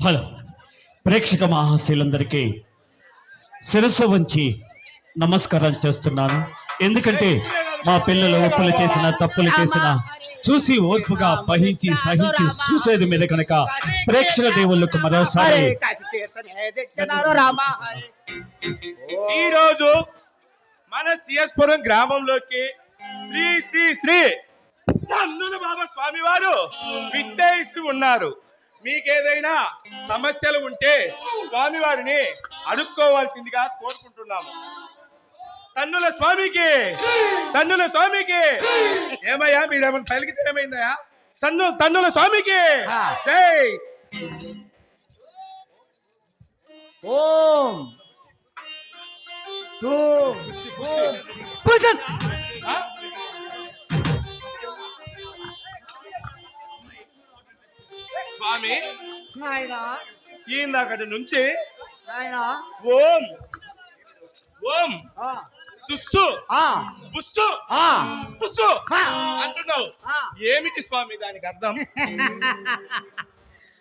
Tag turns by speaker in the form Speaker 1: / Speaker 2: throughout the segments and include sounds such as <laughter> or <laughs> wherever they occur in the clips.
Speaker 1: Hello ప్రేక్షక మహాశీలందరికీ శిరస్సు వంచి నమస్కారం చేస్తున్నాను. ఎందుకంటే మా పిల్లలు ఒప్పులు చేసిన తప్పులు చేసిన చూసి ఓర్పుగా వహించి సహించి చూసేది మీద కనుక ప్రేక్షక దేవుళ్ళకు మరోసారి
Speaker 2: ఈ రోజు మన సిఎస్పురం గ్రామంలోకి శ్రీ శ్రీ శ్రీ తన్నుల బాబా స్వామి వారు విచ్చేసి ఉన్నారు. మీకేదైనా సమస్యలు ఉంటే స్వామి వారిని అడుక్కోవాల్సిందిగా కోరుకుంటున్నాము. తన్నుల స్వామికి తన్నుల స్వామికి. ఏమయ్యా మీరేమన్నా పలికితే ఏమైందయ్యా? తన్ను తన్నుల స్వామికి. జై
Speaker 3: ఓం. టూ
Speaker 2: ఆ? స్వామి
Speaker 3: నాయనా
Speaker 2: ఈయనక్కడి నుంచి
Speaker 3: నాయనా.
Speaker 2: ఓం ఓం తుస్సు పుస్సు. అంటున్నావు. ఏమిటి స్వామి దానికి అర్థం? <laughs>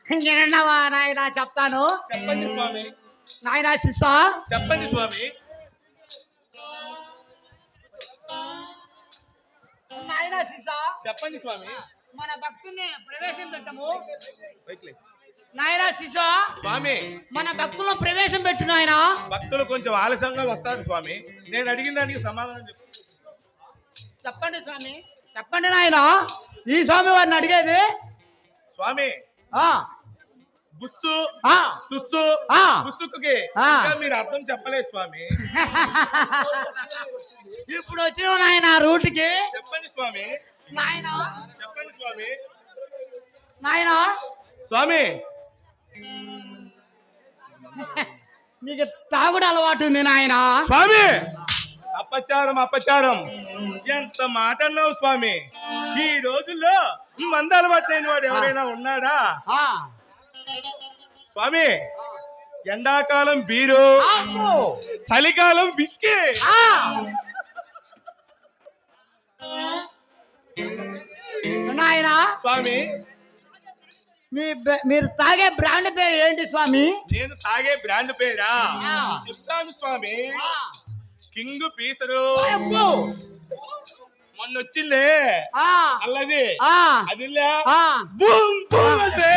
Speaker 3: ఇంకేనన్నావా నాయనా చెప్తాను?
Speaker 2: చెప్పండి స్వామి.
Speaker 3: నాయనా శిస్సా
Speaker 2: చెప్పండి స్వామి.
Speaker 3: నాయనా శిస్సా
Speaker 2: చెప్పండి స్వామి.
Speaker 3: మన భక్తుల్ని ప్రవేశం పెట్టము. నాయనా శిస్సా
Speaker 2: స్వామి.
Speaker 3: మన భక్తులను ప్రవేశం పెట్టు నాయనా.
Speaker 2: భక్తులు కొంచెం ఆలస్యంగా వస్తారు స్వామి. నేను అడిగిన దానికి సమాధానం చెప్పు.
Speaker 3: చెప్పండి స్వామి. చెప్పండి నాయనా. ఈ స్వామి వారిని అడిగేది?
Speaker 2: స్వామి.
Speaker 3: ఆ.
Speaker 2: బుస్సు. తుస్సు. బుస్సుకి మీరు అర్థం చెప్పలేదు స్వామి. <laughs>
Speaker 3: ఇప్పుడు వచ్చిన నాయన రూట్కి.
Speaker 2: చెప్పండి స్వామి.
Speaker 3: నాయన?
Speaker 2: చెప్పండి స్వామి.
Speaker 3: నాయన?
Speaker 2: స్వామి. <laughs>
Speaker 3: నీకు తాగుడు అలవాటు ఉంది నాయన.
Speaker 2: స్వామి. అపచారం అపచారం. ఎంత మాట అన్నావు స్వామి. ఈ రోజుల్లో మంద అలవాటు లేని వాడు ఎవరైనా ఉన్నాడా. స్వామి ఎండాకాలం బీరు. చలికాలం బిస్కీ
Speaker 3: ఆ. నాయన?
Speaker 2: స్వామి.
Speaker 3: మీ మీరు తాగే బ్రాండ్ పేరు ఏంటి స్వామి?
Speaker 2: నేను తాగే బ్రాండ్ పేరా. చెప్తాను స్వామి. కింగ్ పీసరు. మొన్న వచ్చిందే
Speaker 3: ఆ.
Speaker 2: అల్లది. అది
Speaker 3: ఆ.
Speaker 2: బూమ్ బూమ్ అంటే.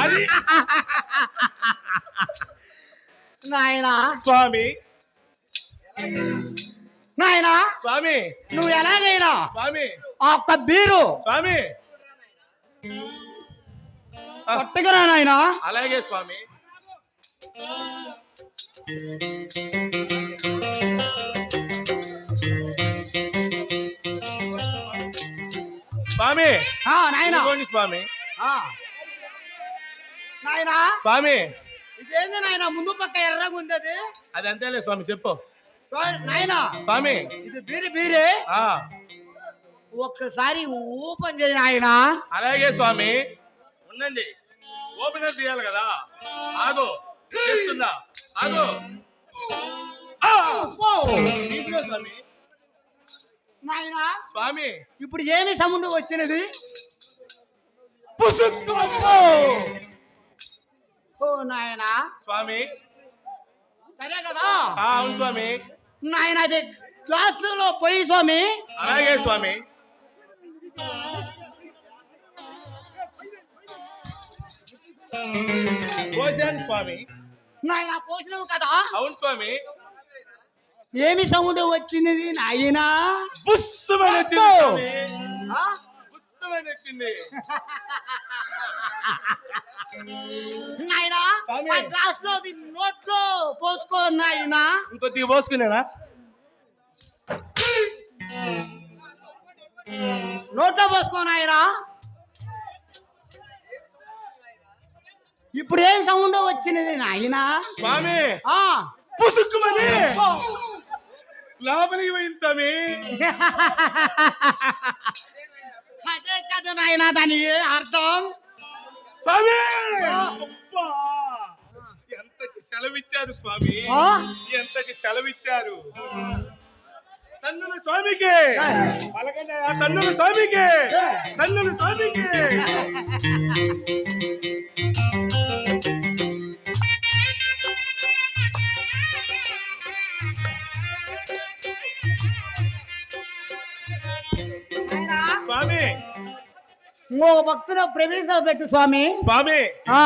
Speaker 2: అది.
Speaker 3: నాయన.
Speaker 2: స్వామి.
Speaker 3: నాయన
Speaker 2: స్వామి.
Speaker 3: నువ్వు ఎలాగైనా
Speaker 2: స్వామి.
Speaker 3: ఆ ఒక్క బీరు.
Speaker 2: స్వామి. ఆ,
Speaker 3: కొట్టగరా నాయనా.
Speaker 2: అలాగే స్వామి. స్వామి.
Speaker 3: ఆ, నాయనా.
Speaker 2: స్వామి.
Speaker 3: ఆ. నాయనా.
Speaker 2: స్వామి.
Speaker 3: ఇదేంది నాయనా? ముందు పక్క ఎర్రగా ఉంది అది.
Speaker 2: అది అంతేలే స్వామి చెప్పు.
Speaker 3: నాయనా.
Speaker 2: స్వామి.
Speaker 3: ఇది బీరి బీరే.
Speaker 2: ఆ.
Speaker 3: ఒక్కసారి ఓపెన్ చేయి నాయనా.
Speaker 2: అలాగే స్వామి. ఉండండి. ఓపెనర్ తీయాలి కదా. ఆగు. చేస్తున్నా. ఆగు.
Speaker 3: నాయనా.
Speaker 2: స్వామి.
Speaker 3: ఇప్పుడు ఏమి సముద్రం వచ్చినది. ఓ నాయనా.
Speaker 2: స్వామి.
Speaker 3: సరే కదా.
Speaker 2: అవును స్వామి.
Speaker 3: నాయన అది గ్లాసులో పోయి స్వామి.
Speaker 2: అలాగే స్వామి. పోసాను స్వామి.
Speaker 3: నాయన పోసినవు కదా?
Speaker 2: అవును స్వామి.
Speaker 3: ఏమి సముద్రం నాయనా?
Speaker 2: వచ్చింది
Speaker 3: ఆ?
Speaker 2: పుస్సుమని వచ్చింది. <laughs>
Speaker 3: నాయనా గ్లాస్లో నోట్లో పోసుకో నాయనా.
Speaker 2: ఇంకొద్దిగా పోసుకునేనా?
Speaker 3: నోట్లో పోసుకో నాయనా. ఇప్పుడు ఏం సౌండ్ వచ్చినది నాయనా?
Speaker 2: స్వామి.
Speaker 3: ఆ.
Speaker 2: పుసుక్కుమని.
Speaker 3: ఓ.
Speaker 2: లోపలికి పోయింది స్వామి.
Speaker 3: అదే కదా నాయనా దానికి అర్థం
Speaker 2: స్వామి! ఎంతకి సెలవిచ్చారు స్వామి? ఎంతకి సెలవిచ్చారు? తన్నుల స్వామికి! తన్నుల స్వామికి! తన్నులు స్వామికి! స్వామి!
Speaker 3: ఇంకొక భక్తులు ప్రవేశం పెట్టు స్వామి.
Speaker 2: స్వామి
Speaker 3: ఆ.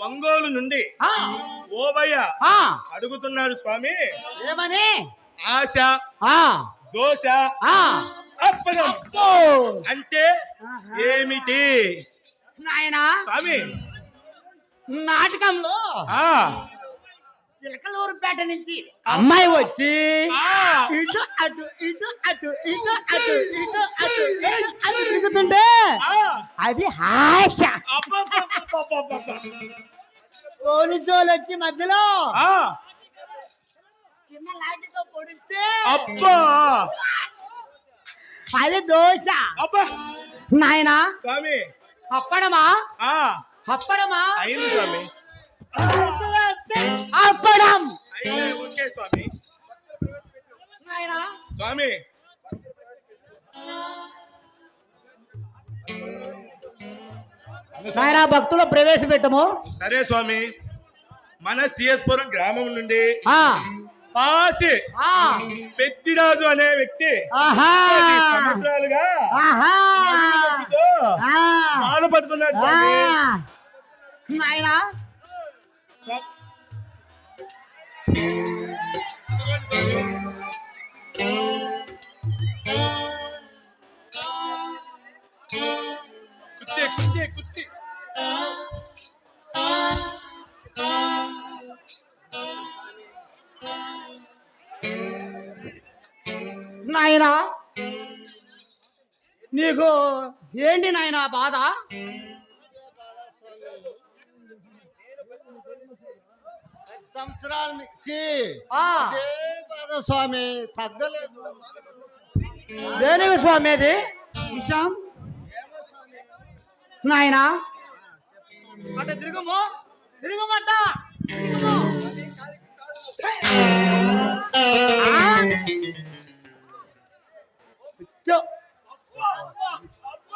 Speaker 2: ఒంగోలు నుండి ఓబయ్య
Speaker 3: ఆ,
Speaker 2: అడుగుతున్నారు స్వామి.
Speaker 3: ఏమని?
Speaker 2: ఆశ
Speaker 3: ఆ.
Speaker 2: దోశ అంటే ఏమిటి?
Speaker 3: నాయనా
Speaker 2: స్వామి.
Speaker 3: నాటకంలో
Speaker 2: ఆ.
Speaker 3: చిలకలూరుపేట నుంచి. అమ్మాయి వచ్చి ఇటు అటు ఇటు అటు ఇటు అటు ఇటు అటు అటు తిరుగుతుంటే అది
Speaker 2: అబ్బబ్బబ్బబ్బబ్బబ్బ.
Speaker 3: పోలీసు వాళ్ళు వచ్చి మధ్యలో కింద లాఠీతో పొడిస్తే
Speaker 2: అబ్బా.
Speaker 3: అది దోశ.
Speaker 2: అబ్బా.
Speaker 3: నాయనా
Speaker 2: స్వామి.
Speaker 3: అప్పడమా అప్పడమా
Speaker 2: అయింది స్వామి.
Speaker 3: అప్పడం
Speaker 2: అయితే ఓకే స్వామి.
Speaker 3: నాయనా.
Speaker 2: స్వామి.
Speaker 3: నాయనా భక్తులు ప్రవేశపెట్టము.
Speaker 2: సరే స్వామి. మన సిఎస్పురం గ్రామం నుండి
Speaker 3: ఆ.
Speaker 2: పాసి
Speaker 3: ఆ.
Speaker 2: పెద్దిరాజు అనే వ్యక్తి సంవత్సరాలుగా బాధపడుతున్నాడు
Speaker 3: నాయనా. నాయనా నీకు ఏంటి నాయనా బాధ?
Speaker 4: సంవత్సరాల నుంచి స్వామి తగ్గలేదు.
Speaker 3: దేనికి స్వామి అది? విషయం నాయనా? అట తిరుగుము? తిరుగుమట.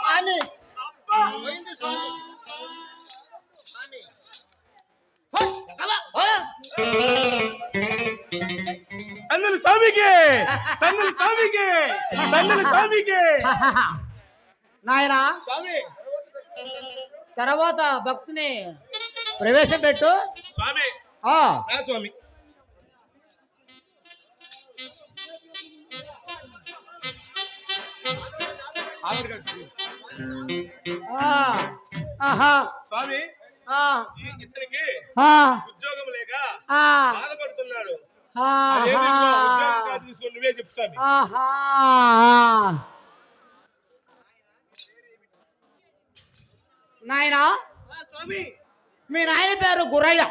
Speaker 4: స్వామి.
Speaker 2: తన్నులు స్వామికి! తన్నులు స్వామికి!
Speaker 3: నాయనా
Speaker 2: స్వామి!
Speaker 3: తర్వాత భక్తిని ప్రవేశపెట్టు
Speaker 2: స్వామి!
Speaker 3: ఆ.
Speaker 2: స్వామి!
Speaker 3: ఆహా.
Speaker 2: స్వామి! ఇతనికి ఉద్యోగం లేక బాధపడుతున్నాడు. నువ్వే స్వామి
Speaker 3: ఆహా. నాయనా
Speaker 2: స్వామి.
Speaker 3: మీ నాయన పేరు గురయ్య.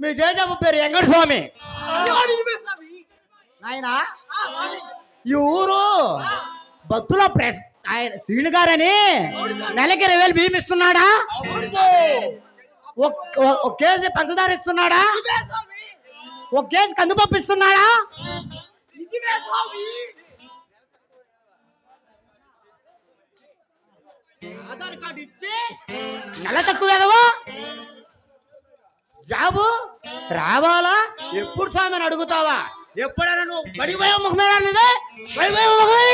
Speaker 3: మీ జేజమ్మ పేరు వెంకట స్వామి. నాయనా ఈ ఊరు భక్తుల ప్రెస్ ఆయన శ్రీను గారని నెలకి ఇరవై వేలు బియ్యం ఇస్తున్నాడా ఒక కేజీ పంచదార ఇస్తున్నాడా? ఒక కేజీ కందిపప్పు ఇస్తున్నాడా? నెల తక్కువ ఎదవా? జాబు? రావాలా? ఎప్పుడు స్వామి అని అడుగుతావా? ఎప్పుడైనా నువ్వు పడిపోయే ముఖమేనా నీది? పడిపోయే ముఖమే.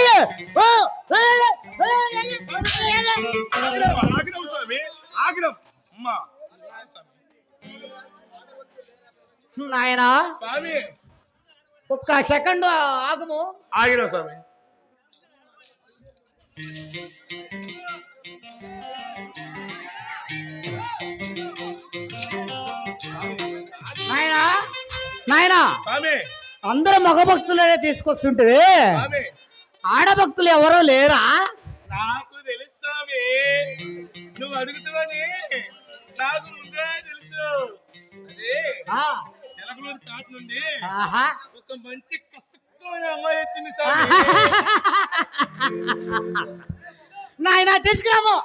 Speaker 2: ఆగ్రహం స్వామి ఆగ్రహం అమ్మా
Speaker 3: నాయనా
Speaker 2: స్వామి
Speaker 3: ఒక్క సెకండ్ ఆగము
Speaker 2: ఆగిరం స్వామి
Speaker 3: నాయనా నాయనా
Speaker 2: స్వామి
Speaker 3: అందరూ మగ భక్తులనే తీసుకొస్తుంటే ఆడభక్తులు ఎవరో లేరా?
Speaker 2: నాకు తెలుసు స్వామి. నువ్వు అడుగుతావని నాకు ముందే తెలుసు. అదే చిలకలూరు నుండి. ఒక మంచి కసుక్కునే అమ్మాయి వచ్చింది
Speaker 3: నాయనా తీసుకురాము.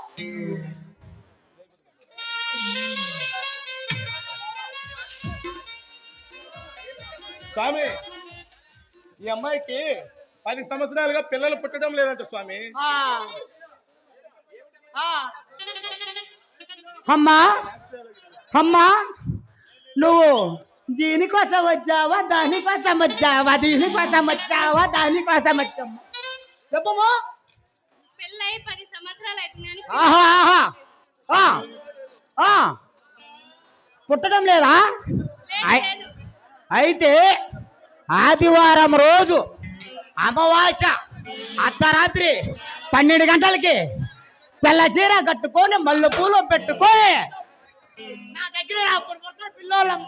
Speaker 2: స్వామి ఈ అమ్మాయికి పది సంవత్సరాలుగా పిల్లలు పుట్టడం లేదంట స్వామి
Speaker 3: ఆ. ఆ. అమ్మా అమ్మా నువ్వు దీనికోసం వచ్చావా దానికోసం వచ్చావా దీనికోసం వచ్చావా దానికోసం వచ్చావా చెప్పమ్మా
Speaker 5: పెళ్ళై పది సంవత్సరాలు అవుతుంది.
Speaker 3: పుట్టడం లేదు. అయితే ఆదివారం రోజు అమావాస అర్ధరాత్రి పన్నెండు గంటలకి తెల్ల చీర కట్టుకొని మల్లె పూలు పెట్టుకొని నా దగ్గర అప్పుడు పిల్లోళ్ళమ్మ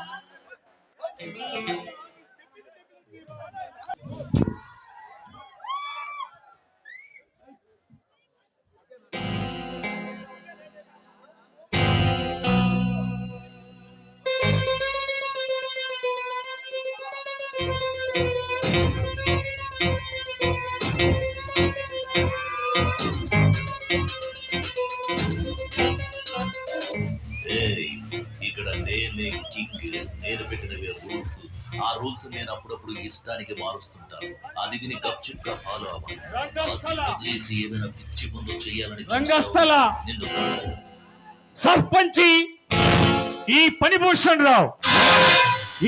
Speaker 6: ఇక్కడ నేనే కింగ్ నేను పెట్టినవి రూల్స్. ఆ రూల్స్ నేను అప్పుడప్పుడు ఇష్టానికి మారుస్తుంటాను. అది విని గప్చుప్గా ఫాలో అవ్వాలి ఏదైనా పిచ్చి పనులు చేయాలని నిన్ను
Speaker 1: సర్పంచి! ఈ పనిభూషణ్ రావు!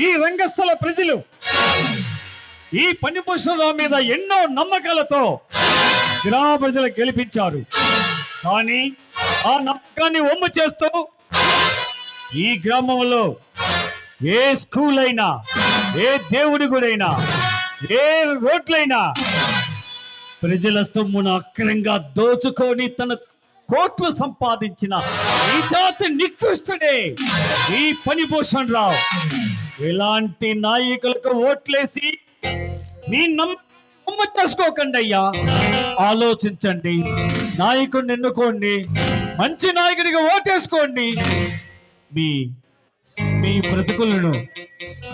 Speaker 1: ఈ రంగస్థల ప్రజలు! ఈ పని రావు మీద ఎన్నో నమ్మకాలతో గ్రామ ప్రజలు గెలిపించారు. కానీ ఆ నమ్మకాన్ని ఒమ్ము చేస్తూ ఈ గ్రామంలో ఏ స్కూల్ అయినా ఏ దేవుడి గుడైనా ఏ రోడ్లైనా ప్రజల సొమ్మును అక్రంగా దోచుకొని తన కోట్లు సంపాదించిన ఈ జాతి నికృష్టుడే. ఈ పనిభూషణ్ రావు ఇలాంటి నాయకులకు ఓట్లేసి మీ నమ్మ చేసుకోకండి అయ్యా. ఆలోచించండి. నాయకుడిని ఎన్నుకోండి మంచి నాయకుడిగా ఓటేసుకోండి. మీ మీ బ్రతుకులను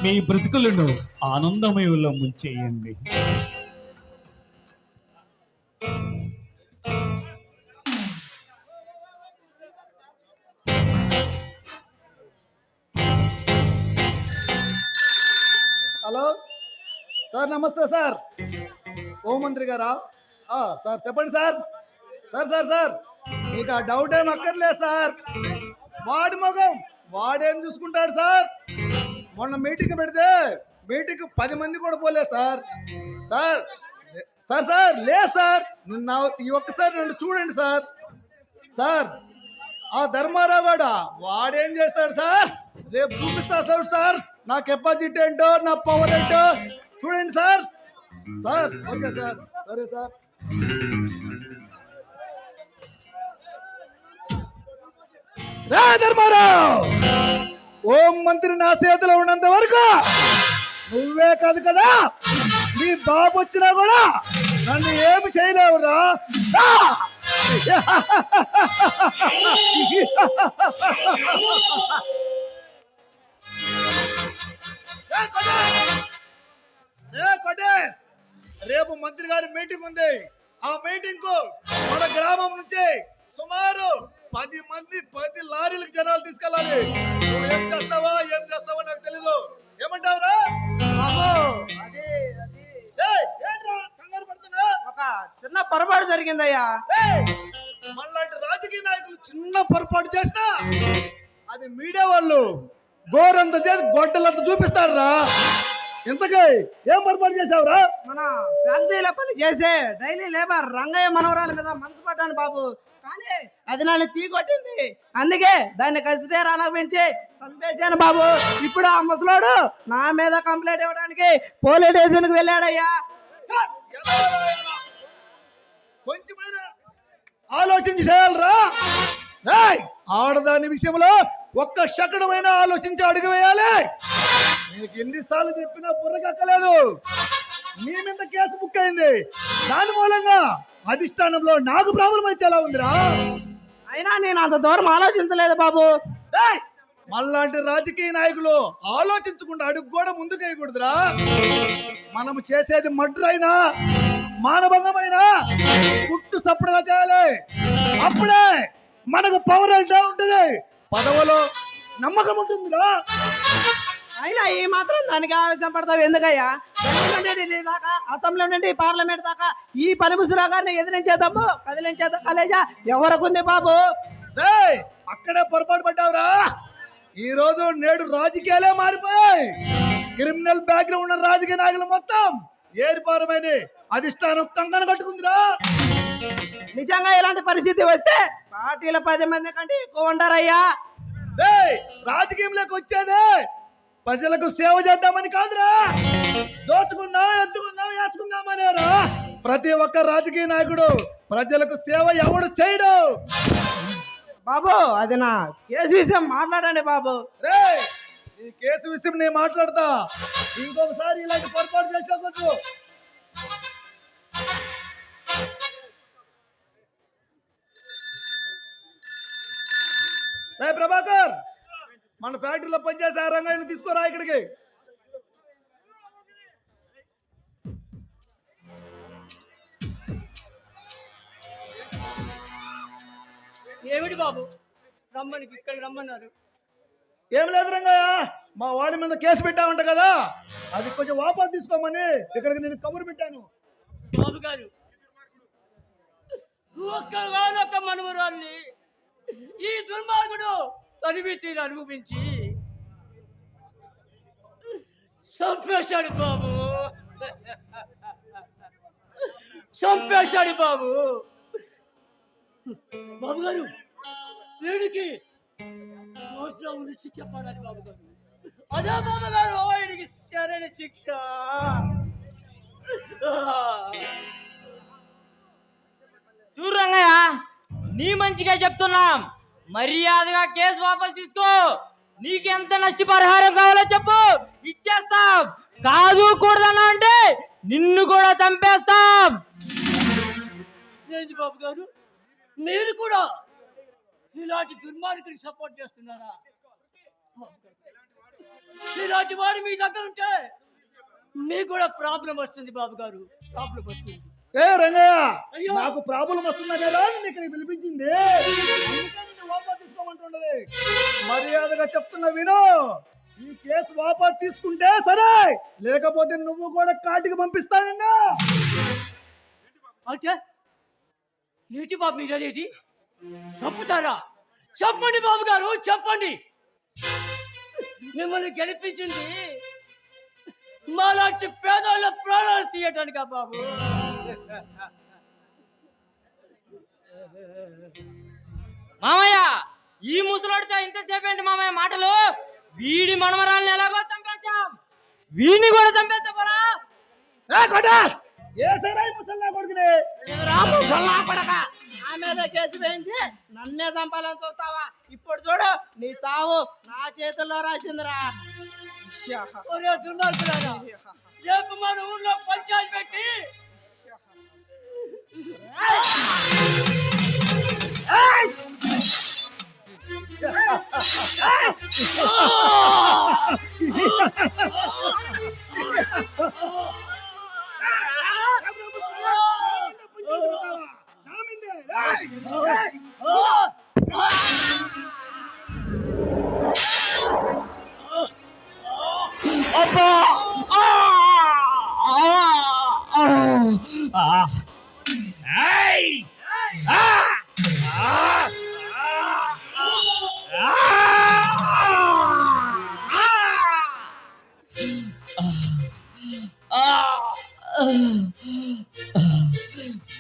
Speaker 1: మీ బ్రతుకులను ఆనందమయంలో ముంచేయండి.
Speaker 4: సార్ నమస్తే సార్. హోంమంత్రి గారా? సార్ చెప్పండి సార్. సార్ సార్ సార్ మీకు ఆ డౌట్ ఏం అక్కర్లేదు సార్. వాడి మొగం వాడేం చూసుకుంటాడు సార్? మొన్న మీటింగ్ పెడితే మీటింగ్ పది మంది కూడా పోలేదు సార్. సార్ సార్ సార్ లే సార్. నిన్న ఈ ఒక్కసారి నన్ను చూడండి సార్. సార్ ఆ ధర్మారావు గాడు వాడేం చేస్తాడు సార్? రేపు చూపిస్తా సార్ సార్. నా కెపాసిటీ ఏంటో నా పవర్ ఏంటో. చూడండి సార్. Sir okay sir. సరే సార్. రా ధర్మారావు. ఓం మంత్రి నా చేతిలో ఉన్నంత వరకు నువ్వే కాదు కదా నీ బాబు వచ్చినా కూడా నన్ను ఏమి చేయలేవురా. రా! రేపు మంత్రి గారి మీటింగ్ ఉంది. ఆ మీటింగ్కు మన గ్రామం నుంచి సుమారు పది మంది పది లారీలకు జనాలు తీసుకెళ్ళాలి. నువ్వు ఏం చేస్తావా ఏం చేస్తావో నాకు తెలీదు. ఏమంటావురా?
Speaker 3: అది అది.
Speaker 4: ఏయ్, ఏంట్రా కంగారు పడుతున్నావ్?
Speaker 3: ఒక చిన్న పొరపాటు జరిగిందయ్యా.
Speaker 4: మనలాంటి రాజకీయ నాయకులు చిన్న పొరపాటు చేసినా అది మీడియా వాళ్ళు గోరంత చేసి గొడ్డలంత చూపిస్తారా? ఇంతకీ ఏం పొరపాటు చేసావురా
Speaker 3: మన ఫ్యాక్టరీలో పని చేసే డైలీ లేబర్ రంగయ్య మనవరాల మీద మనసు పడ్డాను బాబు. కానీ అది నన్ను చీకొట్టింది. అందుకే దాన్ని కసితే రానా పెంచి చంపేశాను బాబు. ఇప్పుడు ఆ ముసలోడు నా మీద కంప్లైంట్ ఇవ్వడానికి పోలీస్ స్టేషన్కి వెళ్ళాడయ్యా?
Speaker 4: కొంచెమైనా ఆలోచించి చేయాలరా. ఆడదాని విషయంలో ఒక్క శకడమైన ఆలోచించి అడుగు వేయాలి. నీకు ఎన్నిసార్లు చెప్పినా బుర్రకెక్కలేదు. నీ మీద కేసు బుక్ అయింది. దాని మూలంగా అధిష్టానంలో నాకు ప్రాబ్లం అయితే ఎలా ఉందిరా?
Speaker 3: అయినా నేను అంత దూరం ఆలోచించలేదు బాబు.
Speaker 4: ఏయ్, మళ్ళాంటి రాజకీయ నాయకులు ఆలోచించకుండా అడుగు కూడా ముందుకు వేయకూడదురా. మనం చేసేది మర్డర్ అయినా మానభంగమైనా పుట్టు సప్పుడుగా చేయాలి. అప్పుడే మనకు పవర్ అంటే ఉంటుంది? పదవులో నమ్మకం ఉంటుందిరా.
Speaker 3: అయినా ఈ మాత్రం దానికి ఆవేశం పడతావు ఎందుకయ్యా దాకా అసెంబ్లీ నుండి పార్లమెంట్ దాకా ఈ పని ముసురా గారిని ఎదిరించేద్దాము కదిలించేద్దాం కలేజా? ఎవరికుంది బాబు?
Speaker 4: అక్కడే పొరపాటు పడ్డావురా. ఈ రోజు నేడు రాజకీయాలే మారిపోయాయి. క్రిమినల్ బ్యాక్గ్రౌండ్ ఉన్న రాజకీయ నాయకులు మొత్తం ఏరిపారమైన అధిష్టానం కంగన కట్టుకుందిరా.
Speaker 3: నిజంగా ఇలాంటి పరిస్థితి వస్తే పార్టీల పది మంది కంటే ఎక్కువ ఉండరయ్యా.
Speaker 4: రాజకీయంలోకి వచ్చేదే. ప్రజలకు సేవ చేద్దామని కాదురా. దోచుకుందాం ఎత్తుకుందాం వేసుకుందామనేరా ప్రతి ఒక్క రాజకీయ నాయకుడు ప్రజలకు సేవ ఎవడు చేయడు.
Speaker 3: బాబు అది నా కేసు విషయం మాట్లాడండి బాబు.
Speaker 4: రే ఈ కేసు విషయం నేను మాట్లాడతా. ఇంకొకసారి ఇలాంటి పొరపాటు చేసుకోవచ్చు ప్రభాకర్. మన ఫ్యాక్టరీలో పనిచేసే ఆ రంగాన్ని తీసుకోరా ఇక్కడికి.
Speaker 5: ఏమిటి బాబు? రమ్మని ఇక్కడికి రమ్మన్నారు.
Speaker 4: ఏం లేదు రంగయ్య మా వాడి మీద కేసు పెట్టామంట కదా. అది కొంచెం వాపస్ తీసుకోమని ఇక్కడికి నేను కబురు పెట్టాను.
Speaker 5: బాబు గారు ఒక్క వానొక్క మనవరాల్ని ఈ దుర్మార్గుడు తనివి అనుభవించి. చంపేశాడు బాబు. చంపేశాడు బాబు. బాబు గారు వీడికి ఉన్న శిక్ష పడాలి బాబు గారు. అదే బాబు గారు వీడికి సరైన శిక్ష.
Speaker 7: చూడు రంగయ్య నీ మంచిగా చెప్తున్నాం. మర్యాదగా కేసు వాపసు తీసుకో. నీకెంత నష్టపరిహారం కావాలో చెప్పు. ఇచ్చేస్తాం. కాదు కూడదన్నా అంటే నిన్ను కూడా చంపేస్తాం.
Speaker 5: బాబు గారు? మీరు కూడా ఇలాంటి దుర్మార్గుని సపోర్ట్ చేస్తున్నారా? ఇలాంటి వాడు మీ దగ్గర ఉంటే మీకు కూడా ప్రాబ్లం వస్తుంది బాబు గారు. ప్రాబ్లం వస్తుంది.
Speaker 4: ఏ రంగయ్య. నాకు ప్రాబ్లం వస్తుందనే రాని ఇక్కడికి పిలిపించింది. మర్యాదగా చెప్తున్నా విను. ఈ కేసు వాపస్ తీసుకుంటే సరే లేకపోతే నువ్వు కూడా కాటికి పంపిస్తానన్నా
Speaker 5: అంటే ఏంటి బాబు మీరు అనేది చెప్పుతారా చెప్పండి బాబు గారు చెప్పండి. మిమ్మల్ని గెలిపించింది మాలాంటి పేదోళ్ళ ప్రాణాలు తీయటానికా బాబు?
Speaker 7: మామయ్య ఈ ముసలాడితో ఇంతసేపు ఏంటి మామయ్య మాటలు? వీడి మనమరాల్ని ఎలాగో చంపేస్తాం వీడిని కూడా చంపేస్తా పోరా?
Speaker 3: కేసు వేయించి నన్నే చంపాలని చూస్తావా? ఇప్పుడు చూడు నీ చావు నా చేతుల్లో రాసిందిరా.
Speaker 5: ఊర్లో పంచాయతీ పెట్టి
Speaker 1: అబ్బా ఆ! ఆ! ఆ! ఆ! ఏయ్!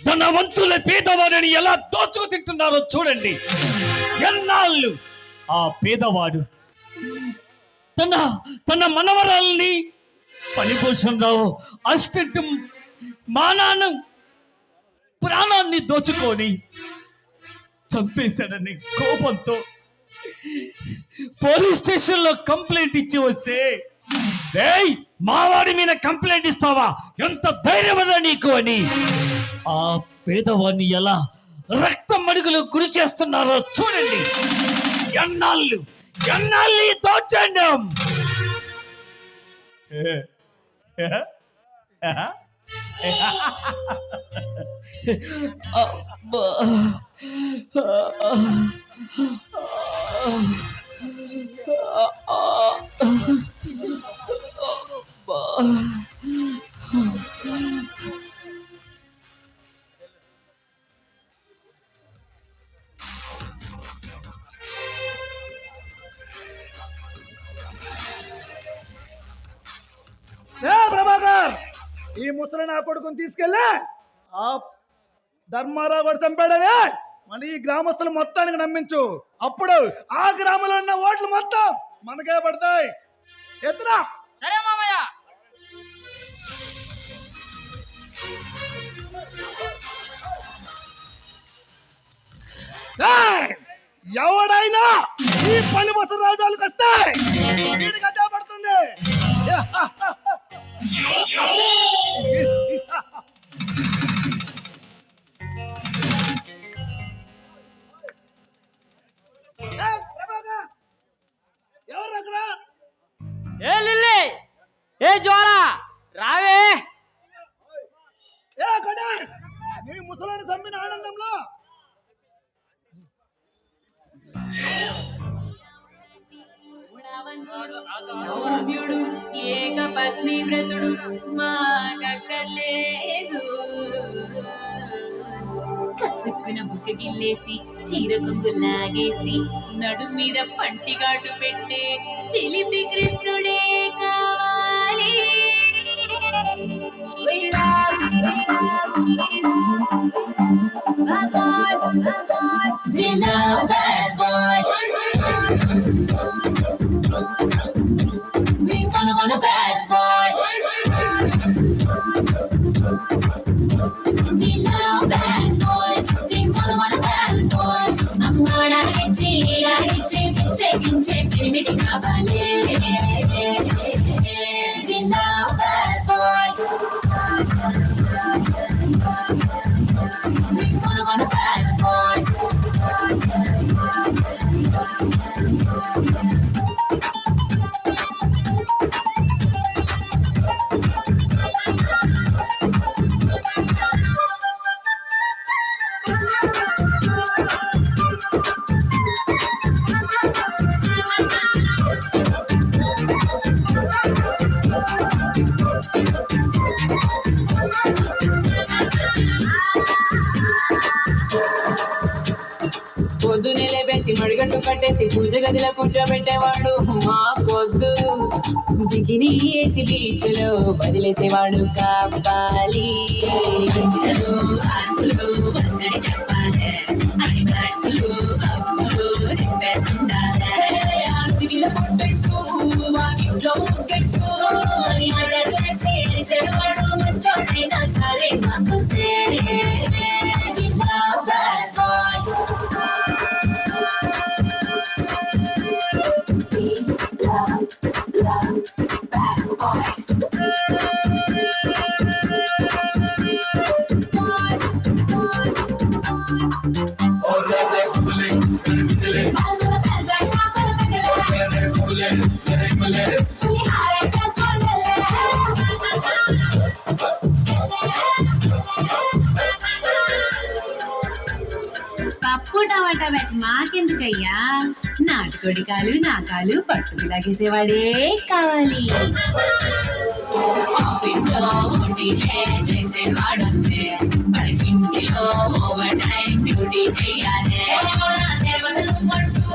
Speaker 1: ధనవంతుల పేదవాడిని ఎలా దోచుకు తింటున్నారో చూడండి. ఎన్నాళ్ళు ఆ పేదవాడు తన తన మనవరాల్ని పనిభూషణరావు అసిస్టెంట్ మానాన్న ప్రాణాన్ని దోచుకొని చంపేశాడని కోపంతో పోలీస్ స్టేషన్లో కంప్లైంట్ ఇచ్చి వస్తే ఏయ్ మావాడి మీద కంప్లైంట్ ఇస్తావా ఎంత ధైర్యమరా నీకు అని ఆ పేదవాడిని ఎలా రక్త మడుగులు గురి చేస్తున్నారో చూడండి ఎన్నాళ్ళు ఎన్నాళ్ళు ఈ దౌర్జన్యం
Speaker 4: ఏ ప్రభాకర్! ఈ ముసలిని ఆ కొడుకుని తీసుకెళ్ళా! ధర్మారావు కూడా చంపాడనే మన ఈ గ్రామస్తులు మొత్తానికి నమ్మించు. అప్పుడు ఆ గ్రామంలో ఉన్న ఓట్లు మొత్తం మనకే పడతాయి. ఎత్తురా.
Speaker 7: సరే మామయ్య.
Speaker 4: ఏయ్! ఎవడైనా ఈ పని వస రాజాలకు వస్తే వీడికి అదే పడుతుంది. <laughs> <laughs>
Speaker 7: ఏ లిల్లీ! ఏ జ్వాల! రావే!
Speaker 4: ఏ గణేష్! నీ ముసలాన్ని చంపిన ఆనందంలో?
Speaker 8: గుణవంతుడు సౌమ్యుడు ఏకపత్ని వ్రతుడు మాటక్కర్లేదు కసుక్కున బుక్క గిల్లేసి చీర కొంగు లాగేసి నడు మీద పంటిగాటు పెట్టే చిలిపి కృష్ణుడే కావాలి. We love, పిచ్చే గించే పిరిమిడి కావాలి చేసి పూజ గదిలో కూర్చోబెట్టేవాడు. మా కొద్దు బిగిని వేసి బీచ్లో వదిలేసేవాడు కాపాలి గంటలు, ఆకులు, బ్యాచ్ మాకెందుకయ్యా? నాటుకోడి కాలు నా పట్టుకు లాగేసేవాడే కావాలి. ఓవర్ టైం డ్యూటీ చేయాలి. దేవతలు పట్టు